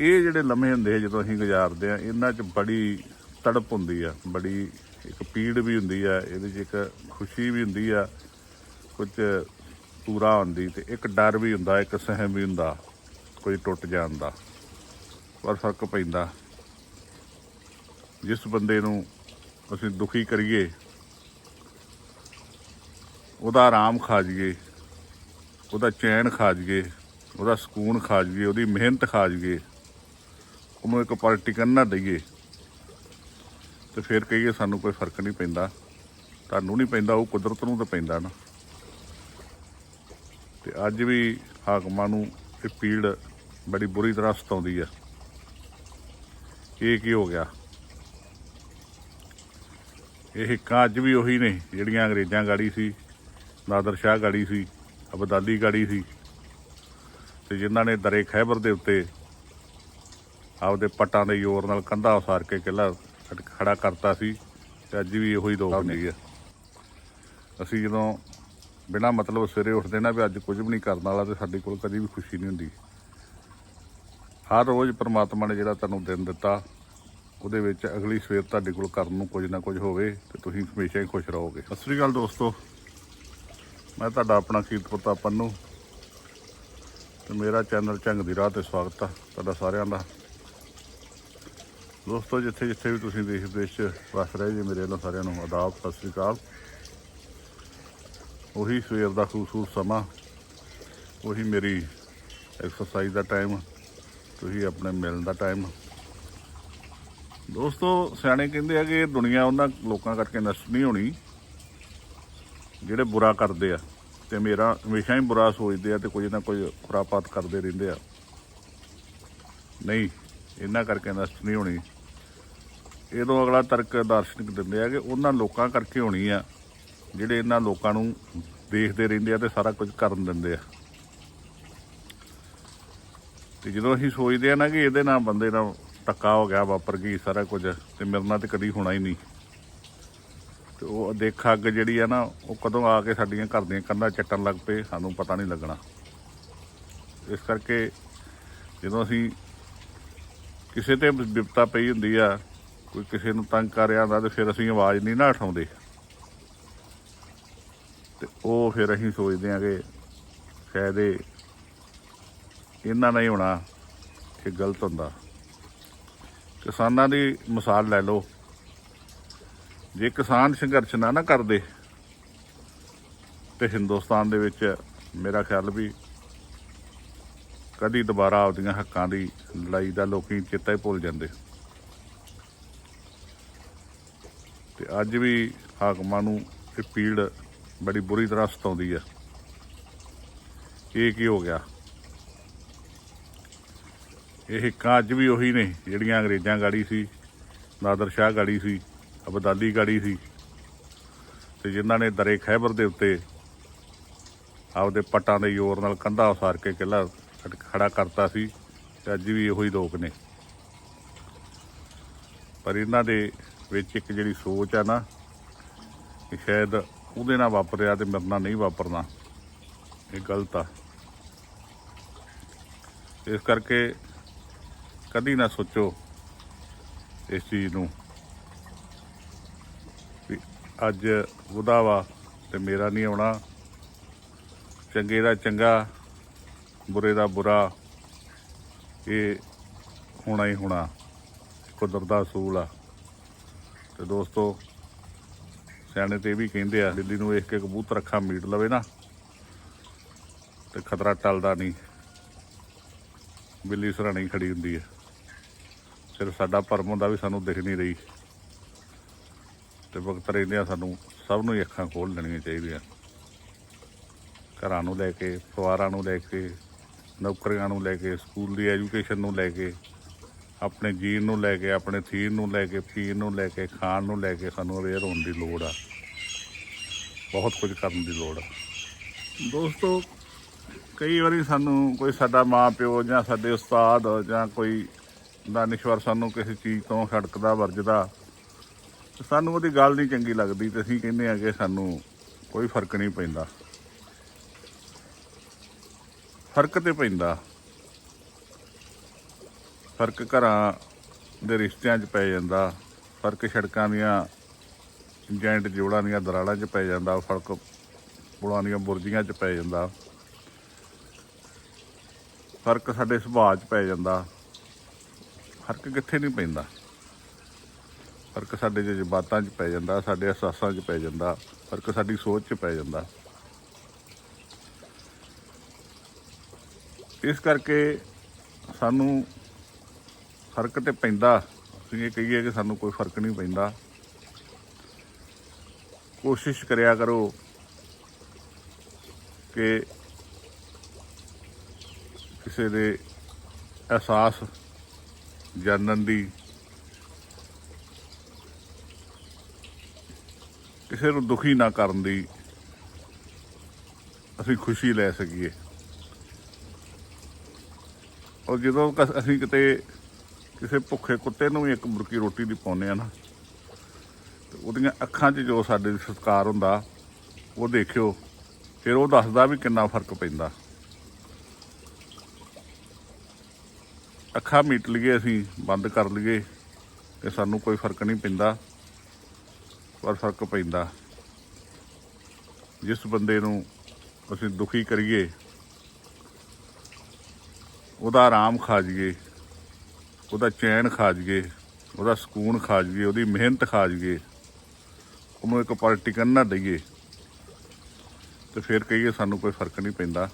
ਇਹ ਜਿਹੜੇ ਲੰਮੇ ਹੁੰਦੇ ਆ, ਜਦੋਂ ਅਸੀਂ ਗੁਜ਼ਾਰਦੇ ਆ, ਇਹਨਾਂ 'ਚ ਬੜੀ ਤੜਪ ਹੁੰਦੀ ਆ, ਬੜੀ ਇੱਕ ਪੀੜ ਵੀ ਹੁੰਦੀ ਆ, ਇਹਦੇ 'ਚ ਇੱਕ ਖੁਸ਼ੀ ਵੀ ਹੁੰਦੀ ਆ ਕੁਝ ਪੂਰਾ ਹੁੰਦੀ ਤੇ ਇੱਕ ਡਰ ਵੀ ਹੁੰਦਾ, ਇੱਕ ਸਹਿਮ ਵੀ ਹੁੰਦਾ, ਕੋਈ ਟੁੱਟ ਜਾਣ ਦਾ। ਪਰ ਫ਼ਰਕ ਪੈਂਦਾ। ਜਿਸ ਬੰਦੇ ਨੂੰ ਅਸੀਂ ਦੁਖੀ ਕਰੀਏ, ਉਹਦਾ ਆਰਾਮ ਖਾ ਜੀਏ ਉਹਦਾ ਚੈਨ ਖਾ ਜੀਏ ਉਹਦਾ ਸਕੂਨ ਖਾ ਜੀਏ ਉਹਦੀ ਮਿਹਨਤ ਖਾ ਜੀਏ ਉਹਨੂੰ ਇੱਕ ਪਲ ਟਿਕਣ ਨਾ ਦਈਏ, ਤੇ ਫਿਰ ਕਹੀਏ ਸਾਨੂੰ ਕੋਈ ਫ਼ਰਕ ਨਹੀਂ ਪੈਂਦਾ। ਤੁਹਾਨੂੰ ਨਹੀਂ ਪੈਂਦਾ, ਉਹ ਕੁਦਰਤ ਨੂੰ ਤਾਂ ਪੈਂਦਾ ਨਾ। ਤੇ ਅੱਜ ਵੀ ਹਾਕਮਾਂ ਨੂੰ ਇਹ ਪੀੜ ਬੜੀ ਬੁਰੀ ਤਰ੍ਹਾਂ ਸਤਾਉਂਦੀ ਆ। ਇਹ ਕੀ ਹੋ ਗਿਆ? ਇਹ ਹਿੱਕਾਂ ਅੱਜ ਵੀ ਉਹੀ ਨੇ, ਜਿਹੜੀਆਂ ਅੰਗਰੇਜ਼ਾਂ ਗਾੜੀ ਸੀ, ਨਾਦਰ ਸ਼ਾਹ ਗਾੜੀ ਸੀ, ਅਬਦਾਲੀ ਗਾੜੀ ਸੀ, ਤੇ ਜਿਨ੍ਹਾਂ ਨੇ ਦਰੇ ਖੈਬਰ ਦੇ ਉੱਤੇ ਆਪਦੇ ਪੱਟਾਂ ਦੇ ਜ਼ੋਰ ਨਾਲ ਕੰਧਾ ਉਸਾਰ ਕੇ ਕਿਲਾ ਖੜਾ ਕਰਤਾ ਸੀ ਤੇ ਅੱਜ ਵੀ ਉਹੀ ਦੋ ਹੁੰਦੀ ਆ ਅਸੀਂ ਜਦੋਂ ਬਿਨਾ ਮਤਲਬ ਸਵੇਰੇ ਉੱਠਦੇ ਨਾ ਵੀ ਅੱਜ ਕੁਝ ਵੀ ਨਹੀਂ ਕਰਨ ਵਾਲਾ ਤੇ ਸਾਡੇ ਕੋਲ ਕਦੀ ਵੀ ਖੁਸ਼ੀ ਨਹੀਂ ਹੁੰਦੀ। ਹਰ ਰੋਜ਼ ਪ੍ਰਮਾਤਮਾ ਨੇ ਜਿਹੜਾ ਤੁਹਾਨੂੰ ਦਿਨ ਦਿੱਤਾ ਉਹਦੇ ਵਿੱਚ ਅਗਲੀ ਸਵੇਰ ਤੁਹਾਡੇ ਕੋਲ ਕਰਨ ਨੂੰ ਕੁਝ ਨਾ ਕੁਝ ਹੋਵੇ ਤੇ ਤੁਸੀਂ ਹਮੇਸ਼ਾ ਹੀ ਖੁਸ਼ ਰਹੋਗੇ। ਸਤਿ ਸ੍ਰੀ ਅਕਾਲ ਦੋਸਤੋ। ਮੈਂ ਤੁਹਾਡਾ ਆਪਣਾ ਕੀਰਤਪੁਰਤਾ ਪੰਨੂ ਤੇ ਮੇਰਾ ਚੈਨਲ ਝੰਗ ਦੀ ਰਾਹ ਤੇ ਸਵਾਗਤ ਆ ਤੁਹਾਡਾ ਸਾਰਿਆਂ ਦਾ। ਦੋਸਤੋ, ਜਿੱਥੇ ਜਿੱਥੇ ਵੀ ਤੁਸੀਂ ਦੇਸ਼ ਵਿਦੇਸ਼ 'ਚ ਵਸ ਰਹੇ ਜੀ, ਮੇਰੇ ਵੱਲੋਂ ਸਾਰਿਆਂ ਨੂੰ ਆਦਾਬ ਸਤਿ ਸ੍ਰੀ ਅਕਾਲ। ਉਹੀ ਸਵੇਰ ਦਾ ਖੂਬਸੂਰਤ ਸਮਾਂ, ਉਹੀ ਮੇਰੀ ਐਕਸਰਸਾਈਜ਼ ਦਾ ਟਾਈਮ ਤੁਸੀਂ ਆਪਣੇ ਮਿਲਣ ਦਾ ਟਾਈਮ ਦੋਸਤੋ, ਸਿਆਣੇ ਕਹਿੰਦੇ ਆ ਕਿ ਦੁਨੀਆ ਉਹਨਾਂ ਲੋਕਾਂ ਕਰਕੇ ਨਸ਼ਟ ਨਹੀਂ ਹੋਣੀ, ਜਿਹੜੇ ਬੁਰਾ ਕਰਦੇ ਆ ਤੇ ਮੇਰਾ ਹਮੇਸ਼ਾ ਹੀ ਬੁਰਾ ਸੋਚਦੇ ਆ ਤੇ ਕੁਝ ਨਾ ਕੁਝ ਖੁਰਾਪਾਤ ਕਰਦੇ ਰਹਿੰਦੇ ਆ। ਨਹੀਂ ਇਹਨਾਂ ਕਰਕੇ ਨਸ਼ਟ ਨਹੀਂ ਹੋਣੀ। ਇਹਦੋਂ ਅਗਲਾ ਤਰਕ ਦਾਰਸ਼ਨਿਕ ਦਿੰਦੇ ਆ ਕਿ ਉਹਨਾਂ ਲੋਕਾਂ ਕਰਕੇ ਹੋਣੀ ਆ, ਜਿਹੜੇ ਇਹਨਾਂ ਲੋਕਾਂ ਨੂੰ ਦੇਖਦੇ ਰਹਿੰਦੇ ਆ ਤੇ ਸਾਰਾ ਕੁਝ ਕਰਨ ਦਿੰਦੇ ਆ। ਤੇ ਜਦੋਂ ਅਸੀਂ ਸੋਚਦੇ ਆ ਨਾ ਕਿ ਇਹਦੇ ਨਾਲ ਬੰਦੇ ਨਾਲ ਧੱਕਾ ਹੋ ਗਿਆ, ਵਾਪਰ ਗਈ ਸਾਰਾ ਕੁਝ, ਤੇ ਮੇਰੇ ਨਾਲ ਤੇ ਕਦੀ ਹੋਣਾ ਹੀ ਨਹੀਂ। ਤੇ ਉਹ ਦੇਖ ਅੱਗ ਜਿਹੜੀ ਆ ਨਾ, ਉਹ ਕਦੋਂ ਆ ਕੇ ਸਾਡੀਆਂ ਘਰ ਦੀਆਂ ਕੰਧਾਂ ਚੱਟਣ ਲੱਗ ਪਏ, ਸਾਨੂੰ ਪਤਾ ਨਹੀਂ ਲੱਗਣਾ। ਇਸ ਕਰਕੇ ਜਦੋਂ ਅਸੀਂ ਕਿਸੇ ਤੇ ਵਿਪਤਾ ਪਈ ਹੁੰਦੀ ਆ, ਕੋਈ ਕਿਸੇ ਨੂੰ ਤੰਗ ਕਰ ਰਿਹਾ ਹੁੰਦਾ ਤੇ ਫਿਰ ਅਸੀਂ ਆਵਾਜ਼ ਨਹੀਂ ਨਾ ਉਠਾਉਂਦੇ। ਤੇ ਉਹ ਫਿਰ ਅਸੀਂ ਸੋਚਦੇ ਆ ਕਿ ਸ਼ਾਇਦ ਇਹਨਾਂ ਨਹੀਂ ਹੋਣਾ ਇਹ ਗਲਤ ਹੁੰਦਾ। ਕਿਸਾਨਾਂ ਦੀ ਮਿਸਾਲ ਲੈ ਲਓ। ਜੇ ਕਿਸਾਨ ਸੰਘਰਸ਼ ਨਾ ਨਾ ਕਰਦੇ, ਤੇ ਹਿੰਦੁਸਤਾਨ ਦੇ ਵਿੱਚ ਮੇਰਾ ਖਿਆਲ ਵੀ ਕਦੀ ਦੁਬਾਰਾ ਆਪਦੀਆਂ ਹੱਕਾਂ ਦੀ ਲੜਾਈ ਦਾ ਲੋਕੀ ਚੇਤਾ ਹੀ ਭੁੱਲ ਜਾਂਦੇ। ਤੇ ਅੱਜ ਵੀ ਹਾਕਮਾਂ ਨੂੰ ਇਹ ਪੀੜ ਬੜੀ ਬੁਰੀ ਤਰ੍ਹਾਂ ਸਤਾਉਂਦੀ ਆ। ਇਹ ਕੀ ਹੋ ਗਿਆ? ਇਹ ਹਿੱਕਾਂ ਅੱਜ ਵੀ ਉਹੀ ਨੇ, ਜਿਹੜੀਆਂ ਅੰਗਰੇਜ਼ਾਂ ਗਾੜੀ ਸੀ, ਨਾਦਰ ਸ਼ਾਹ ਗਾੜੀ ਸੀ, ਅਬਦਾਲੀ ਗਾੜੀ ਸੀ, ਤੇ ਜਿਨ੍ਹਾਂ ਨੇ ਦਰੇ ਖੈਬਰ ਦੇ ਉੱਤੇ ਆਪਦੇ ਪੱਟਾਂ ਦੇ ਜ਼ੋਰ ਨਾਲ ਕੰਧਾ ਉਸਾਰ ਕੇ ਕਿਲਾ ਖੜਾ ਕਰਤਾ ਸੀ ਤੇ ਅੱਜ ਵੀ ਉਹੀ ਲੋਕ ਨੇ। ਪਰ ਇਹਨਾਂ ਦੇ ਵਿੱਚ ਇੱਕ ਜਿਹੜੀ ਸੋਚ ਆ ਨਾ ਕਿ ਸ਼ਾਇਦ ਉਹਦੇ ਨਾਲ ਵਾਪਰਿਆ ਤੇ ਮੇਰੇ ਨਾਲ ਨਹੀਂ ਵਾਪਰਨਾ। ਇਹ ਗਲਤ ਆ। ਇਸ ਕਰਕੇ ਕਦੀ ਨਾ ਸੋਚੋ ਇਸ ਚੀਜ਼ ਨੂੰ ਵੀ ਅੱਜ ਉਹਦਾ ਵਾ ਤੇ ਮੇਰਾ ਨਹੀਂ ਆਉਣਾ। ਚੰਗੇ ਦਾ ਚੰਗਾ ਬੁਰੇ ਦਾ ਬੁਰਾ, ਇਹ ਹੋਣਾ ਹੀ ਹੋਣਾ, ਕੁਦਰਤ ਦਾ ਅਸੂਲ ਆ। ਤੇ ਦੋਸਤੋ, ਸਿਆਣੇ ਤੇ ਇਹ ਵੀ ਕਹਿੰਦੇ ਆ, ਦਿੱਲੀ ਨੂੰ ਵੇਖ ਕੇ ਕਬੂਤਰ ਅੱਖਾਂ ਮੀਟ ਲਵੇ ਨਾ, ਤੇ ਖਤਰਾ ਟਲਦਾ ਨਹੀਂ। ਬਿੱਲੀ ਸਰਾਣੀ ਖੜੀ ਹੁੰਦੀ ਹੈ ਸਿਰਫ ਸਾਡਾ ਭਰਮ ਹੁੰਦਾ ਵੀ ਸਾਨੂੰ ਦਿਖ ਨਹੀਂ ਰਹੀ। ਤੇ ਵਕਤ ਆ, ਸਾਨੂੰ ਸਭ ਨੂੰ ਹੀ ਅੱਖਾਂ ਖੋਲ ਲੈਣੀਆਂ ਚਾਹੀਦੀਆਂ। ਘਰਾਂ ਨੂੰ ਲੈ ਕੇ, ਪਰਿਵਾਰਾਂ ਨੂੰ ਲੈ ਕੇ ਨੌਕਰੀਆਂ ਨੂੰ ਲੈ ਕੇ, ਸਕੂਲ ਦੀ ਐਜੂਕੇਸ਼ਨ ਨੂੰ ਲੈ ਕੇ, ਆਪਣੇ ਜੀਣ ਨੂੰ ਲੈ ਕੇ, ਆਪਣੇ ਥੀਨ ਨੂੰ ਲੈ ਕੇ, ਪੀਣ ਨੂੰ ਲੈ ਕੇ, ਖਾਣ ਨੂੰ ਲੈ ਕੇ ਸਾਨੂੰ ਅਵੇਅਰ ਹੋਣ ਦੀ ਲੋੜ ਆ। ਬਹੁਤ ਕੁਝ ਕਰਨ ਦੀ ਲੋੜ ਆ। ਦੋਸਤੋ, ਕਈ ਵਾਰੀ ਸਾਨੂੰ ਕੋਈ ਸਾਡਾ ਮਾਂ ਪਿਓ ਜਾਂ ਸਾਡੇ ਉਸਤਾਦ ਜਾਂ ਕੋਈ ਦਾਨਿਸ਼ਵਰ ਸਾਨੂੰ ਕਿਸੇ ਚੀਜ਼ ਤੋਂ ਛੜਕਦਾ ਵਰਜਦਾ ਸਾਨੂੰ ਉਹਦੀ ਗੱਲ ਨਹੀਂ ਚੰਗੀ ਲੱਗਦੀ ਤੇ ਅਸੀਂ ਕਹਿੰਦੇ ਆ ਕਿ ਸਾਨੂੰ ਕੋਈ ਫ਼ਰਕ ਨਹੀਂ ਪੈਂਦਾ। ਫ਼ਰਕ ਤੇ ਪੈਂਦਾ। ਫ਼ਰਕ ਘਰਾਂ ਦੇ ਰਿਸ਼ਤਿਆਂ 'ਚ ਪੈ ਜਾਂਦਾ। ਫ਼ਰਕ ਸੜਕਾਂ ਦੀਆਂ, ਜੈਂਟ ਜੋੜਾਂ ਦੀਆਂ ਦਰਾੜਾਂ 'ਚ ਪੈ ਜਾਂਦਾ। ਫ਼ਰਕ ਪੁਲਾਂ ਦੀਆਂ ਬੁਰਜੀਆਂ 'ਚ ਪੈ ਜਾਂਦਾ। ਫ਼ਰਕ ਸਾਡੇ ਸੁਭਾਅ 'ਚ ਪੈ ਜਾਂਦਾ। ਫ਼ਰਕ ਕਿੱਥੇ ਨਹੀਂ ਪੈਂਦਾ। ਫ਼ਰਕ ਸਾਡੇ ਜਜ਼ਬਾਤਾਂ 'ਚ ਪੈ ਜਾਂਦਾ, ਸਾਡੇ ਅਹਿਸਾਸਾਂ 'ਚ ਪੈ ਜਾਂਦਾ। ਫ਼ਰਕ ਸਾਡੀ ਸੋਚ 'ਚ ਪੈ ਜਾਂਦਾ। ਇਸ ਕਰਕੇ ਸਾਨੂੰ ਫ਼ਰਕ ਤੇ ਪੈਂਦਾ। ਅਸੀਂ ਇਹ ਕਹੀਏ ਕਿ ਸਾਨੂੰ ਕੋਈ ਫ਼ਰਕ ਨਹੀਂ ਪੈਂਦਾ। ਕੋਸ਼ਿਸ਼ ਕਰਿਆ ਕਰੋ ਕਿ ਕਿਸੇ ਦੇ ਅਹਿਸਾਸ ਜਾਣਨ ਦੀ, ਕਿਸੇ ਨੂੰ ਦੁਖੀ ਨਾ ਕਰਨ ਦੀ ਅਸੀਂ ਖੁਸ਼ੀ ਲੈ ਸਕੀਏ। ਔਰ ਜਦੋਂ ਕ, ਅਸੀਂ ਕਿਤੇ ਕਿਸੇ ਭੁੱਖੇ ਕੁੱਤੇ ਨੂੰ ਵੀ ਇੱਕ ਬੁਰਕੀ ਰੋਟੀ ਦੀ ਪਾਉਂਦੇ ਆ ਨਾ, ਤੇ ਉਹਦੀਆਂ ਅੱਖਾਂ 'ਚ ਜੋ ਸਾਡੇ ਸਤਿਕਾਰ ਹੁੰਦਾ, ਉਹ ਦੇਖਿਓ, ਫਿਰ ਉਹ ਦੱਸਦਾ ਵੀ ਕਿੰਨਾ ਫ਼ਰਕ ਪੈਂਦਾ। ਅੱਖਾਂ ਮੀਟ ਲਈਏ ਅਸੀਂ, ਬੰਦ ਕਰ ਲਈਏ, ਤੇ ਸਾਨੂੰ ਕੋਈ ਫ਼ਰਕ ਨਹੀਂ ਪੈਂਦਾ, ਪਰ ਫ਼ਰਕ ਪੈਂਦਾ। ਜਿਸ ਬੰਦੇ ਨੂੰ ਅਸੀਂ ਦੁਖੀ ਕਰੀਏ ਉਹਦਾ ਆਰਾਮ ਖਾ ਜੀਏ, ਉਹਦਾ ਚੈਨ ਖਾ ਜੀਏ, ਉਹਦਾ ਸਕੂਨ ਖਾ ਜੀਏ, ਉਹਦੀ ਮਿਹਨਤ ਖਾ ਜੀਏ, ਉਹਨੂੰ ਇੱਕ ਪਲ ਨਾ ਦਈਏ, ਤੇ ਫਿਰ ਕਹੀਏ ਸਾਨੂੰ ਕੋਈ ਫ਼ਰਕ ਨਹੀਂ ਪੈਂਦਾ।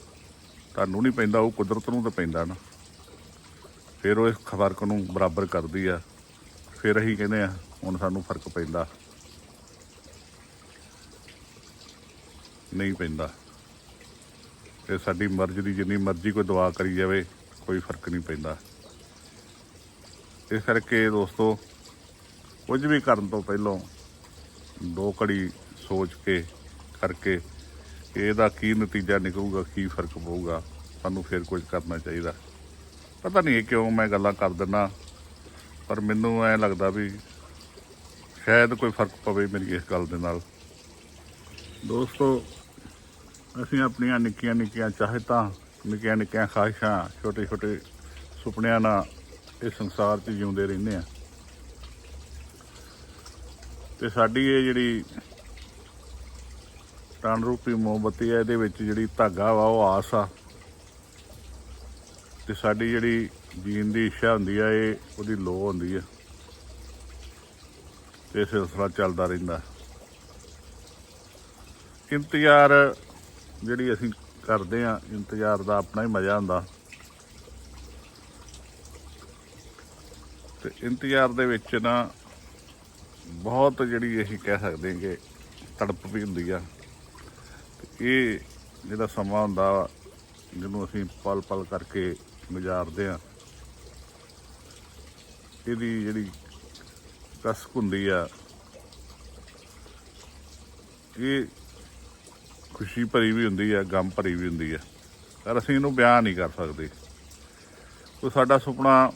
ਤੁਹਾਨੂੰ ਨਹੀਂ ਪੈਂਦਾ, ਉਹ ਕੁਦਰਤ ਨੂੰ ਤਾਂ ਪੈਂਦਾ ਨਾ। ਫਿਰ ਉਹ ਇਸ ਫ਼ਰਕ ਨੂੰ ਬਰਾਬਰ ਕਰਦੀ ਆ। ਫਿਰ ਅਸੀਂ ਕਹਿੰਦੇ ਆ, ਹੁਣ ਸਾਨੂੰ ਫ਼ਰਕ ਪੈਂਦਾ। ਨਹੀਂ ਪੈਂਦਾ। ਤੇ ਸਾਡੀ ਮਰਜ਼ੀ ਦੀ ਜਿੰਨੀ ਮਰਜ਼ੀ ਕੋਈ ਦੁਆ ਕਰੀ ਜਾਵੇ ਕੋਈ ਫ਼ਰਕ ਨਹੀਂ ਪੈਂਦਾ। ਇਸ ਕਰਕੇ ਦੋਸਤੋ, ਕੁਝ ਵੀ ਕਰਨ ਤੋਂ ਪਹਿਲਾਂ ਦੋ ਘੜੀ ਸੋਚ ਕੇ ਕਰਕੇ ਇਹਦਾ ਕੀ ਨਤੀਜਾ ਨਿਕਲੂਗਾ, ਕੀ ਫ਼ਰਕ ਪਊਗਾ, ਸਾਨੂੰ ਫਿਰ ਕੁਝ ਕਰਨਾ ਚਾਹੀਦਾ। ਪਤਾ ਨਹੀਂ ਕਿਉਂ ਮੈਂ ਗੱਲਾਂ ਕਰ ਦਿੰਦਾ, ਪਰ ਮੈਨੂੰ ਐ ਲੱਗਦਾ ਵੀ ਸ਼ਾਇਦ ਕੋਈ ਫ਼ਰਕ ਪਵੇ ਮੇਰੀ ਇਸ ਗੱਲ ਦੇ ਨਾਲ। ਦੋਸਤੋ, ਅਸੀਂ ਆਪਣੀਆਂ ਨਿੱਕੀਆਂ ਨਿੱਕੀਆਂ ਚਾਹਤਾਂ ਨਿੱਕੀਆਂ ਨਿੱਕੀਆਂ ਖਾਹਿਸ਼ਾਂ, ਛੋਟੇ ਛੋਟੇ ਸੁਪਨਿਆਂ ਨਾਲ ਇਸ ਸੰਸਾਰ 'ਚ ਜਿਉਂਦੇ ਰਹਿੰਦੇ ਆ। ਤੇ ਸਾਡੀ ਇਹ ਜਿਹੜੀ ਤਨ ਰੂਪੀ ਮੋਮਬੱਤੀ ਹੈ ਇਹਦੇ ਵਿੱਚ ਜਿਹੜੀ ਧਾਗਾ ਵਾ, ਉਹ ਆਸ ਆ। ਤੇ ਸਾਡੀ ਜਿਹੜੀ ਜੀਣ ਦੀ ਇੱਛਾ ਹੁੰਦੀ ਆ, ਇਹ ਉਹਦੀ ਲੋ ਹੁੰਦੀ ਆ। ਤੇ ਸਿਲਸਿਲਾ ਚੱਲਦਾ ਰਹਿੰਦਾ। ਇੰਤਜ਼ਾਰ ਜਿਹੜੀ ਅਸੀਂ ਕਰਦੇ ਆ ਇੰਤਜ਼ਾਰ ਦਾ ਆਪਣਾ ਹੀ ਮਜ਼ਾ ਹੁੰਦਾ। ਤੇ ਇੰਤਜ਼ਾਰ ਦੇ ਵਿੱਚ ਨਾ ਬਹੁਤ ਜਿਹੜੀ ਅਸੀਂ ਕਹਿ ਸਕਦੇ ਹਾਂ ਕਿ ਤੜਪ ਵੀ ਹੁੰਦੀ ਆ। ਤੇ ਇਹ ਜਿਹੜਾ ਸਮਾਂ ਹੁੰਦਾ ਵਾ, ਜਿਹਨੂੰ ਅਸੀਂ ਪਲ ਪਲ ਕਰਕੇ ਗੁਜ਼ਾਰਦੇ ਆ ਇਹਦੀ ਜਿਹੜੀ ਕਸਕ ਹੁੰਦੀ ਆ ਇਹ ਖੁਸ਼ੀ ਭਰੀ ਵੀ ਹੁੰਦੀ ਆ ਗਮ ਭਰੀ ਵੀ ਹੁੰਦੀ ਆ ਪਰ ਅਸੀਂ ਇਹਨੂੰ ਬਿਆਨ ਨਹੀਂ ਕਰ ਸਕਦੇ। ਉਹ ਸਾਡਾ ਸੁਪਨਾ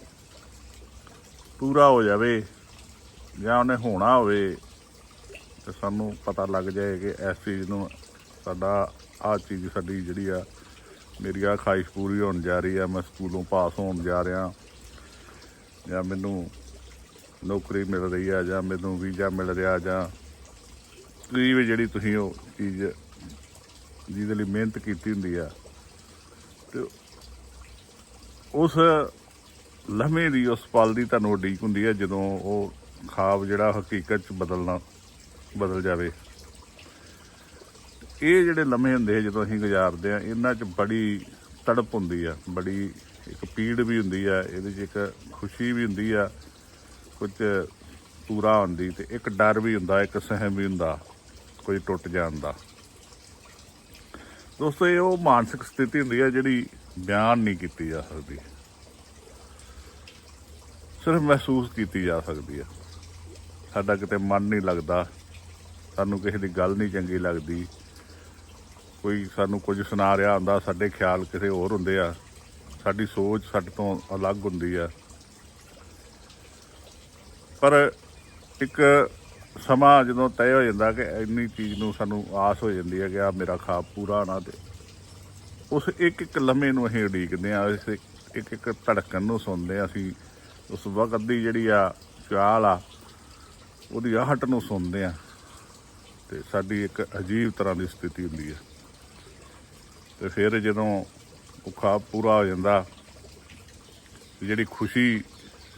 ਪੂਰਾ ਹੋ ਜਾਵੇ ਜਾਂ ਉਹਨੇ ਹੋਣਾ ਹੋਵੇ ਤੇ ਸਾਨੂੰ ਪਤਾ ਲੱਗ ਜਾਏ ਕਿ ਇਸ ਚੀਜ਼ ਨੂੰ ਸਾਡਾ, ਆਹ ਚੀਜ਼ ਸਾਡੀ ਜਿਹੜੀ ਆ, ਮੇਰੀ ਆ ਖਾਹਿਸ਼ ਪੂਰੀ ਹੋਣ ਜਾ ਰਹੀ ਆ, ਮੈਂ ਸਕੂਲੋਂ ਪਾਸ ਹੋਣ ਜਾ ਰਿਹਾ। ਜਾਂ ਮੈਨੂੰ ਨੌਕਰੀ ਮਿਲ ਰਹੀ ਆ ਜਾਂ ਮੈਨੂੰ ਵੀਜ਼ਾ ਮਿਲ ਰਿਹਾ ਜਾਂ ਕੋਈ ਵੀ ਜਿਹੜੀ ਤੁਸੀਂ ਉਹ ਚੀਜ਼ ਜਿਹਦੇ ਲਈ ਮਿਹਨਤ ਕੀਤੀ ਹੁੰਦੀ ਆ। ਤੇ ਉਸ ਲਮੇ ਦੀ, ਉਸ ਪਲ ਦੀ ਤੁਹਾਨੂੰ ਉਡੀਕ ਹੁੰਦੀ ਹੈ ਜਦੋਂ ਉਹ ਖਾਬ ਜਿਹੜਾ ਹਕੀਕਤ ਚ ਬਦਲਣਾ, ਬਦਲ ਜਾਵੇ। ਇਹ ਜਿਹੜੇ ਲਮੇ ਹੁੰਦੇ ਜਦੋਂ ਅਸੀਂ ਗੁਜ਼ਾਰਦੇ ਆ, ਇਹਨਾਂ 'ਚ ਬੜੀ ਤੜਪ ਹੁੰਦੀ ਆ, ਬੜੀ ਇੱਕ ਪੀੜ ਵੀ ਹੁੰਦੀ ਆ, ਇਹਦੇ 'ਚ ਇੱਕ ਖੁਸ਼ੀ ਵੀ ਹੁੰਦੀ ਆ, ਕੁਝ ਪੂਰਾ ਹੁੰਦੀ ਤੇ ਇੱਕ ਡਰ ਵੀ ਹੁੰਦਾ, ਇੱਕ ਸਹਿਮ ਵੀ ਹੁੰਦਾ, ਕੋਈ ਟੁੱਟ ਜਾਣ ਦਾ। ਦੋਸਤੋ, ਇਹ ਉਹ ਮਾਨਸਿਕ ਸਥਿਤੀ ਹੁੰਦੀ ਆ ਜਿਹੜੀ ਬਿਆਨ ਨਹੀਂ ਕੀਤੀ ਜਾ ਸਕਦੀ। ਸਿਰਫ ਮਹਿਸੂਸ ਕੀਤੀ ਜਾ ਸਕਦੀ ਆ। ਸਾਡਾ ਕਿਤੇ ਮਨ ਨਹੀਂ ਲੱਗਦਾ, ਸਾਨੂੰ ਕਿਸੇ ਦੀ ਗੱਲ ਨਹੀਂ ਚੰਗੀ ਲੱਗਦੀ। ਕੋਈ ਸਾਨੂੰ ਕੁਝ ਸੁਣਾ ਰਿਹਾ ਹੁੰਦਾ, ਸਾਡੇ ਖਿਆਲ ਕਿਸੇ ਹੋਰ ਹੁੰਦੇ ਆ। ਸਾਡੀ ਸੋਚ ਸਾਡੇ ਤੋਂ ਅਲੱਗ ਹੁੰਦੀ ਆ। ਪਰ ਇੱਕ ਸਮਾਂ ਜਦੋਂ ਤੈਅ ਹੋ ਜਾਂਦਾ ਕਿ ਇੰਨੀ ਚੀਜ਼ ਨੂੰ ਸਾਨੂੰ ਆਸ ਹੋ ਜਾਂਦੀ ਹੈ ਕਿ ਆ ਮੇਰਾ ਖਾਬ ਪੂਰਾ ਹੋਣਾ ਤੇ ਉਸ ਇੱਕ ਇੱਕ ਲੰਮੇ ਨੂੰ ਅਸੀਂ ਉਡੀਕਦੇ ਆ ਇਸ ਇੱਕ ਇੱਕ ਧੜਕਣ ਨੂੰ ਸੁਣਦੇ ਆ ਅਸੀਂ ਉਸ ਵਕਤ ਦੀ ਜਿਹੜੀ ਆ ਚਾਲ ਆ, ਉਹਦੀ ਆਹਟ ਨੂੰ ਸੁਣਦੇ ਆ ਤੇ ਸਾਡੀ ਇੱਕ ਅਜੀਬ ਤਰ੍ਹਾਂ ਦੀ ਸਥਿਤੀ ਹੁੰਦੀ ਹੈ। ਤੇ ਫਿਰ ਜਦੋਂ ਉਹ ਖਾਬ ਪੂਰਾ ਹੋ ਜਾਂਦਾ, ਜਿਹੜੀ ਖੁਸ਼ੀ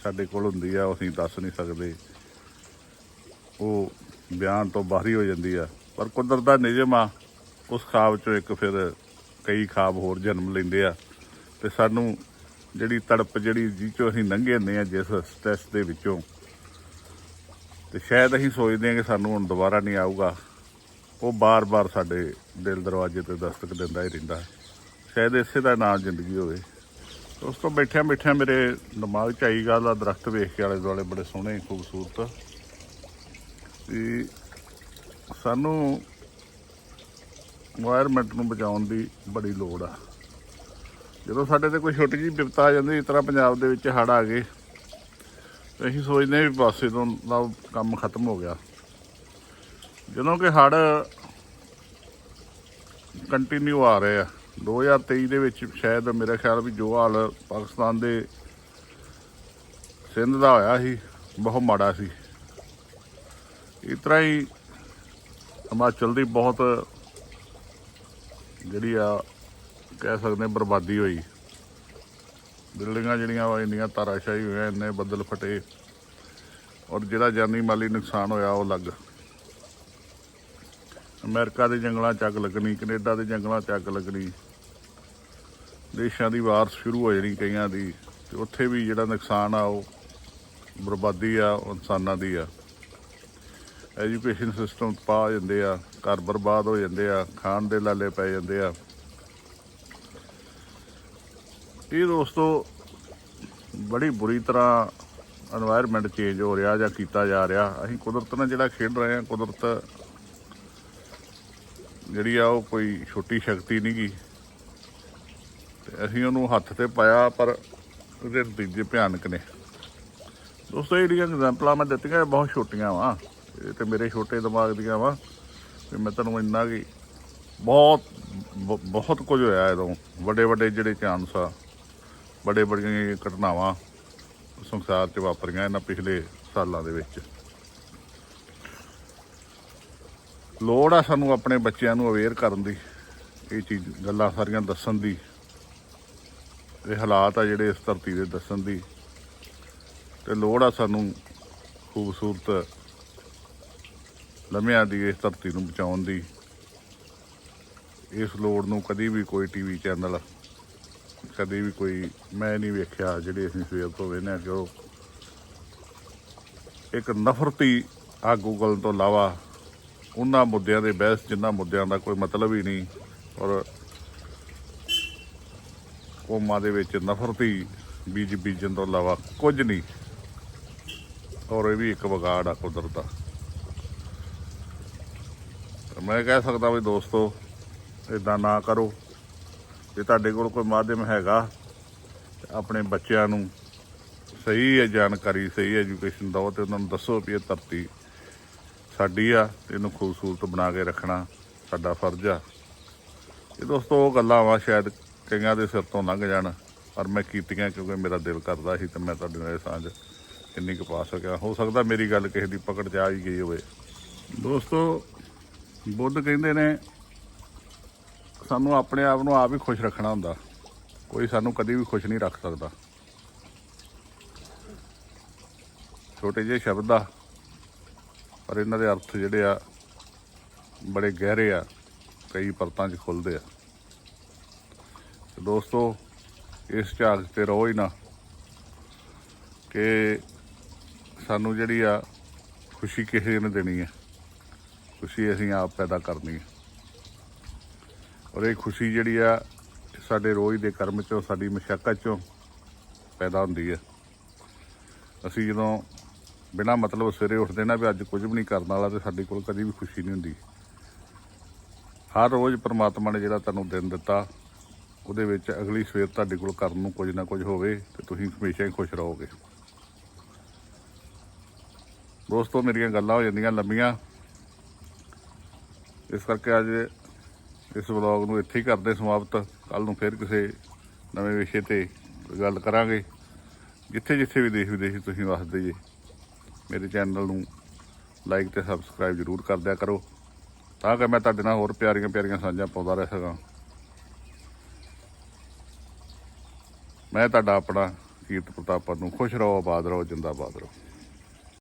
ਸਾਡੇ ਕੋਲ ਹੁੰਦੀ ਆ, ਉਹ ਅਸੀਂ ਦੱਸ ਨਹੀਂ ਸਕਦੇ। ਉਹ ਬਿਆਨ ਤੋਂ ਬਾਹਰੀ ਹੋ ਜਾਂਦੀ ਆ। ਪਰ ਕੁਦਰਤ ਦਾ ਨਿਯਮ ਆ, ਉਸ ਖਾਬ ਚੋਂ ਇੱਕ ਫਿਰ ਕਈ ਖਾਬ ਹੋਰ ਜਨਮ ਲੈਂਦੇ ਆ। ਤੇ ਸਾਨੂੰ ਜਿਹੜੀ ਤੜਪ ਜਿਹੜੀ ਜਿਹਚੋਂ ਅਸੀਂ ਲੰਘੇ ਹੁੰਦੇ ਆ ਜਿਸ ਸਟ੍ਰੈਸ ਦੇ ਵਿੱਚੋਂ, ਤੇ ਸ਼ਾਇਦ ਅਸੀਂ ਸੋਚਦੇ ਹਾਂ ਕਿ ਸਾਨੂੰ ਹੁਣ ਦੁਬਾਰਾ ਨਹੀਂ ਆਊਗਾ। ਉਹ ਬਾਰ-ਬਾਰ ਸਾਡੇ ਦਿਲ ਦਰਵਾਜ਼ੇ ਤੇ ਦਸਤਕ ਦਿੰਦਾ ਹੀ ਰਹਿੰਦਾ। ਸ਼ਾਇਦ ਇਸੇ ਦਾ ਨਾਮ ਜ਼ਿੰਦਗੀ ਹੋਵੇ। ਉਸ ਤੋਂ ਬੈਠਿਆਂ ਬੈਠਿਆਂ ਮੇਰੇ ਦਿਮਾਗ 'ਚ ਆਈ ਗੱਲ ਆ, ਦਰਖਤ ਵੇਖ ਕੇ ਆਲੇ ਦੁਆਲੇ ਬੜੇ ਸੋਹਣੇ, ਖੂਬਸੂਰਤ। ਤੇ ਸਾਨੂੰ এনवायरमेंट ਨੂੰ ਬਚਾਉਣ ਦੀ ਬੜੀ ਲੋੜ ਆ। ਜਦੋਂ ਸਾਡੇ ਤੇ ਕੋਈ ਛੋਟੀ ਜਿਹੀ ਵਿਪਤਾ ਆ ਜਾਂਦੀ, ਇਸ ਤਰ੍ਹਾਂ ਪੰਜਾਬ ਦੇ ਵਿੱਚ ਹੜ ਆ ਗਏ, ਤੇ ਅਸੀਂ ਸੋਚਦੇ ਵੀ ਪਾਸੇ ਤੋਂ ਦਾ ਕੰਮ ਖਤਮ ਹੋ ਗਿਆ। ਜਦੋਂ ਕਿ ਹੜ ਕੰਟੀਨਿਊ ਆ ਰਹੇ ਆ 2023 ਦੇ ਵਿੱਚ ਸ਼ਾਇਦ ਮੇਰਾ ਖਿਆਲ ਵੀ ਜੋ ਹਾਲ ਪਾਕਿਸਤਾਨ ਦੇ ਸਿੰਧ ਦਾ ਹੋਇਆ ਸੀ, ਬਹੁਤ ਮਾੜਾ ਸੀ। ਇਸ ਤਰ੍ਹਾਂ ਹੀ ਹਿਮਾਚਲ ਦੀ ਬਹੁਤ ਜਿਹੜੀ ਆ, ਕਹਿ ਸਕਦੇ ਬਰਬਾਦੀ ਹੋਈ। ਬਿਲਡਿੰਗਾਂ ਜਿਹੜੀਆਂ ਵਾ, ਇੰਨੀਆਂ ਤਾਰਾਸ਼ਾਹੀ ਹੋਈਆਂ, ਇੰਨੇ ਬੱਦਲ ਫਟੇ। ਔਰ ਜਿਹੜਾ ਜਾਨੀ ਮਾਲੀ ਨੁਕਸਾਨ ਹੋਇਆ, ਉਹ ਲੱਗ ਅਮਰੀਕਾ ਦੇ ਜੰਗਲਾਂ 'ਚ ਅੱਗ ਲੱਗਣੀ, ਕੈਨੇਡਾ ਦੇ ਜੰਗਲਾਂ 'ਚ ਅੱਗ ਲੱਗਣੀ। ਦੇਸ਼ਾਂ ਦੀ ਵਾਰਸ ਸ਼ੁਰੂ ਹੋ ਜਾਣੀ ਕਈਆਂ ਦੀ, ਤੇ ਉੱਥੇ ਵੀ ਜਿਹੜਾ ਨੁਕਸਾਨ ਆ, ਉਹ ਬਰਬਾਦੀ ਆ, ਉਹ ਇਨਸਾਨਾਂ ਦੀ ਆ। ਐਜੂਕੇਸ਼ਨ ਸਿਸਟਮ ਪਾ ਜਾਂਦੇ ਆ, ਘਰ ਬਰਬਾਦ ਹੋ ਜਾਂਦੇ ਆ, ਖਾਣ ਦੇ ਲਾਲੇ ਪੈ ਜਾਂਦੇ ਆ। ਇਹ ਦੋਸਤੋ ਬੜੀ ਬੁਰੀ ਤਰ੍ਹਾਂ এনवायरमेंट ਚੇਂਜ ਹੋ ਰਿਹਾ ਜਾਂ ਕੀਤਾ ਜਾ ਰਿਹਾ। ਅਸੀਂ ਕੁਦਰਤ ਨਾਲ ਜਿਹੜਾ ਖੇਡ ਰਹੇ ਹਾਂ, ਕੁਦਰਤ ਜਿਹੜੀ ਆ ਉਹ ਕੋਈ ਛੋਟੀ ਸ਼ਕਤੀ ਨਹੀਂ ਗਈ ਤੇ ਅਸੀਂ ਉਹਨੂੰ ਹੱਥ ਤੇ ਪਾਇਆ, ਪਰ ਉਹਦੇ ਨਤੀਜੇ ਭਿਆਨਕ ਨੇ। ਦੋਸਤੋ ਇਹ ਜਿਹੜੀਆਂ ਐਗਜ਼ਾਮਪਲਾਂ ਮੈਂ ਦਿੱਤੀਆਂ ਬਹੁਤ ਛੋਟੀਆਂ ਵਾ। ਇਹ ਤੇ ਮੇਰੇ ਛੋਟੇ ਦਿਮਾਗ ਦੀਆਂ ਵਾ ਤੇ ਮੈਂ ਤੁਹਾਨੂੰ ਇੰਨਾ ਕਿ ਬਹੁਤ ਬ- ਬਹੁਤ ਕੁਝ ਹੋਇਆ ਇਹਦੋਂ। ਵੱਡੇ ਵੱਡੇ ਜਿਹੜੇ ਚਾਂਸ ਆ, ਵੱਡੇ ਵੱਡੀਆਂ ਘਟਨਾਵਾਂ ਸੰਸਾਰ 'ਚ ਵਾਪਰੀਆਂ ਇਹਨਾਂ ਪਿਛਲੇ ਸਾਲਾਂ ਦੇ ਵਿੱਚ। ਲੋੜ ਆ ਸਾਨੂੰ ਆਪਣੇ ਬੱਚਿਆਂ ਨੂੰ ਅਵੇਅਰ ਕਰਨ ਦੀ, ਇਹ ਚੀਜ਼, ਗੱਲਾਂ ਸਾਰੀਆਂ ਦੱਸਣ ਦੀ। ਇਹ ਹਾਲਾਤ ਆ ਜਿਹੜੇ ਇਸ ਧਰਤੀ ਦੇ ਦੱਸਣ ਦੀ। ਤੇ ਲੋੜ ਆ ਸਾਨੂੰ ਖੂਬਸੂਰਤ ਲਮਿਆਂ ਦੀ ਇਸ ਧਰਤੀ ਨੂੰ ਬਚਾਉਣ ਦੀ। ਇਸ ਲੋੜ ਨੂੰ ਕਦੀ ਵੀ ਕੋਈ ਟੀਵੀ ਚੈਨਲ ਕਦੀ ਵੀ ਕੋਈ ਮੈਂ ਨਹੀਂ ਵੇਖਿਆ ਜਿਹੜੇ ਅਸੀਂ ਸਵੇਰ ਤੋਂ ਵੇਖਦੇ ਹਾਂ ਕਿ ਉਹ ਇੱਕ ਨਫ਼ਰਤੀ ਆ ਗੂਗਲ ਤੋਂ ਇਲਾਵਾ ਉਹਨਾਂ ਮੁੱਦਿਆਂ ਦੇ ਬਹਿਸ, ਜਿਨ੍ਹਾਂ ਮੁੱਦਿਆਂ ਦਾ ਕੋਈ ਮਤਲਬ ਹੀ ਨਹੀਂ ਔਰ ਕੌਮਾਂ ਦੇ ਵਿੱਚ ਨਫ਼ਰਤੀ ਬੀਜ ਬੀਜਣ ਤੋਂ ਇਲਾਵਾ ਕੁਝ ਨਹੀਂ। ਔਰ ਇਹ ਵੀ ਇੱਕ ਵਿਗਾੜ ਆ ਕੁਦਰਤ ਦਾ। ਮੈਂ ਕਹਿ ਸਕਦਾ ਵੀ ਦੋਸਤੋ ਇਦਾਂ ਨਾ ਕਰੋ। ਜੇ ਤੁਹਾਡੇ ਕੋਲ ਕੋਈ ਮਾਧਿਅਮ ਹੈਗਾ ਆਪਣੇ ਬੱਚਿਆਂ ਨੂੰ ਸਹੀ ਹੈ ਜਾਣਕਾਰੀ, ਸਹੀ ਐਜੂਕੇਸ਼ਨ ਦਿਓ ਤੇ ਉਹਨਾਂ ਨੂੰ ਦੱਸੋ ਵੀ ਇਹ ਧਰਤੀ ਸਾਡੀ ਆ ਤੇ ਇਹਨੂੰ ਖੂਬਸੂਰਤ ਬਣਾ ਕੇ ਰੱਖਣਾ ਸਾਡਾ ਫਰਜ਼ ਆ। ਇਹ ਦੋਸਤੋ, ਉਹ ਗੱਲਾਂ ਵਾ ਸ਼ਾਇਦ ਕਈਆਂ ਦੇ ਸਿਰ ਤੋਂ ਲੰਘ ਜਾਣ, ਪਰ ਮੈਂ ਕੀਤੀਆਂ ਕਿਉਂਕਿ ਮੇਰਾ ਦਿਲ ਕਰਦਾ ਸੀ ਤੇ ਮੈਂ ਤੁਹਾਡੇ ਨਾਲ ਇਹ ਸਾਂਝ ਕਿੰਨੀ ਕੁ ਪਾ ਸਕਿਆ। ਹੋ ਸਕਦਾ ਮੇਰੀ ਗੱਲ ਕਿਸੇ ਦੀ ਪਕੜ 'ਚ ਆ ਹੀ ਗਈ ਹੋਵੇ। ਦੋਸਤੋ ਬੁੱਧ ਕਹਿੰਦੇ ਨੇ, ਸਾਨੂੰ ਆਪਣੇ ਆਪ ਨੂੰ ਆਪ ਹੀ ਖੁਸ਼ ਰੱਖਣਾ ਹੁੰਦਾ। ਕੋਈ ਸਾਨੂੰ ਕਦੀ ਵੀ ਖੁਸ਼ ਨਹੀਂ ਰੱਖ ਸਕਦਾ। ਛੋਟੇ ਜਿਹੇ ਸ਼ਬਦ ਆ, ਪਰ ਇਹਨਾਂ ਦੇ ਅਰਥ ਜਿਹੜੇ ਆ, ਬੜੇ ਗਹਿਰੇ ਆ, ਕਈ ਪਰਤਾਂ 'ਚ ਖੁੱਲਦੇ ਆ। ਦੋਸਤੋ, ਇਸ ਝਾਕ ਤੇ ਰਹੋ ਹੀ ਨਾ, ਕਿ ਸਾਨੂੰ ਜਿਹੜੀ ਆ, ਖੁਸ਼ੀ ਕਿਸੇ ਨੇ ਦੇਣੀ ਹੈ ਖੁਸ਼ੀ ਅਸੀਂ ਆਪ ਪੈਦਾ ਕਰਨੀ ਹੈ। ਔਰ ਇਹ ਖੁਸ਼ੀ ਜਿਹੜੀ ਆ, ਸਾਡੇ ਰੋਜ਼ ਦੇ ਕਰਮ ਚੋਂ, ਸਾਡੀ ਮਸ਼ੱਕਤ ਚੋਂ ਪੈਦਾ ਹੁੰਦੀ ਹੈ। ਅਸੀਂ ਜਦੋਂ ਬਿਨਾਂ ਮਤਲਬ ਸਵੇਰੇ ਉੱਠਦੇ ਨਾ ਵੀ ਅੱਜ ਕੁਝ ਵੀ ਨਹੀਂ ਕਰਨ ਵਾਲਾ, ਤੇ ਸਾਡੇ ਕੋਲ ਕਦੀ ਵੀ ਖੁਸ਼ੀ ਨਹੀਂ ਹੁੰਦੀ। ਹਰ ਰੋਜ਼ ਪ੍ਰਮਾਤਮਾ ਨੇ ਜਿਹੜਾ ਤੁਹਾਨੂੰ ਦਿਨ ਦਿੱਤਾ, ਉਹਦੇ ਵਿੱਚ ਅਗਲੀ ਸਵੇਰ ਤੁਹਾਡੇ ਕੋਲ ਕਰਨ ਨੂੰ ਕੁਝ ਨਾ ਕੁਝ ਹੋਵੇ, ਤੇ ਤੁਸੀਂ ਹਮੇਸ਼ਾ ਹੀ ਖੁਸ਼ ਰਹੋਗੇ। ਦੋਸਤੋ, ਮੇਰੀਆਂ ਗੱਲਾਂ ਹੋ ਜਾਂਦੀਆਂ ਲੰਮੀਆਂ। ਇਸ ਕਰਕੇ ਅੱਜ ਇਸ ਵਲੌਗ ਨੂੰ ਇੱਥੇ ਹੀ ਕਰਦੇ ਸਮਾਪਤ। ਕੱਲ ਨੂੰ ਫਿਰ ਕਿਸੇ ਨਵੇਂ ਵਿਸ਼ੇ ਤੇ ਗੱਲ ਕਰਾਂਗੇ। ਜਿੱਥੇ ਜਿੱਥੇ ਵੀ ਦੇਸ਼ ਵਿਦੇਸ਼ ਤੁਸੀਂ ਵਸਦੇ ਜੇ, ਮੇਰੇ ਚੈਨਲ ਨੂੰ ਲਾਈਕ ਤੇ ਸਬਸਕ੍ਰਾਈਬ ਜ਼ਰੂਰ ਕਰ ਦਿਆ ਕਰੋ। ਤਾਂ ਕਿ ਮੈਂ ਤੁਹਾਡੇ ਨਾਲ ਹੋਰ ਪਿਆਰੀਆਂ ਪਿਆਰੀਆਂ ਸਾਂਝਾਂ ਪਾਉਂਦਾ ਰਹਿ ਸਕਾਂ। ਮੈਂ ਤੁਹਾਡਾ ਆਪਣਾ ਕੀਰਤ ਪ੍ਰਤਾਪ ਨੂੰ ਖੁਸ਼ ਰਹੋ, ਆਬਾਦ ਰਹੋ, ਜਿੰਦਾਬਾਦ ਰਹੋ।